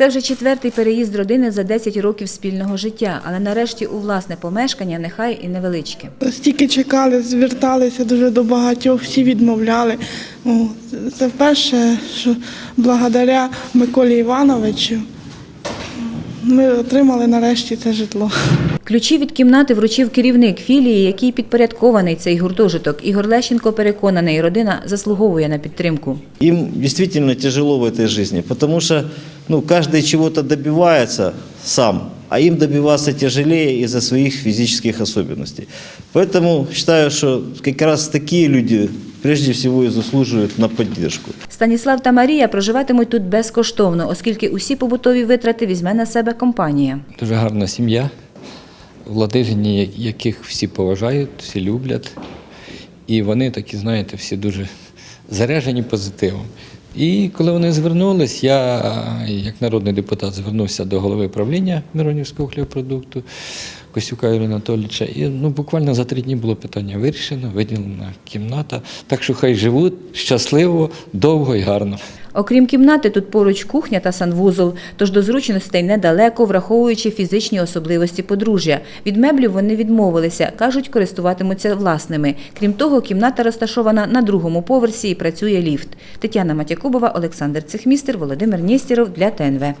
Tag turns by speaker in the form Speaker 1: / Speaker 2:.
Speaker 1: Це вже четвертий переїзд родини за 10 років спільного життя, але нарешті у власне помешкання нехай і невеличке.
Speaker 2: Стільки чекали, зверталися дуже до багатьох, всі відмовляли. Це вперше, що благодаря Миколі Івановичу ми отримали нарешті це житло.
Speaker 1: Ключі від кімнати вручив керівник філії, який підпорядкований цей гуртожиток. Ігор Лещенко переконаний, родина заслуговує на підтримку.
Speaker 3: Им действительно тяжело в этой жизни, потому что ну, каждый чего-то добивается сам, а им добиваться тяжелее из-за своих физических особенностей. Поэтому считаю, что как раз такие люди прежде всего и заслуживают на поддержку.
Speaker 1: Станіслав та Марія проживатимуть тут безкоштовно, оскільки усі побутові витрати візьме на себе компанія.
Speaker 4: Дуже гарна сім'я, владижені, яких всі поважають, всі люблять. І вони такі, знаєте, всі дуже заряжені позитивом. І коли вони звернулись, я, як народний депутат, звернувся до голови правління Миронівського хлібопродукту Костюка Юрія Анатолійовича. І ну, буквально за три дні було питання вирішено, виділена кімната. Так що хай живуть щасливо, довго і гарно.
Speaker 1: Окрім кімнати, тут поруч кухня та санвузол, тож до зручностей недалеко, враховуючи фізичні особливості подружжя. Від меблів вони відмовилися, кажуть, користуватимуться власними. Крім того, кімната розташована на другому поверсі і працює ліфт. Тетяна Матякубова, Олександр Цехмістер, Володимир Нєстєров для ТНВ.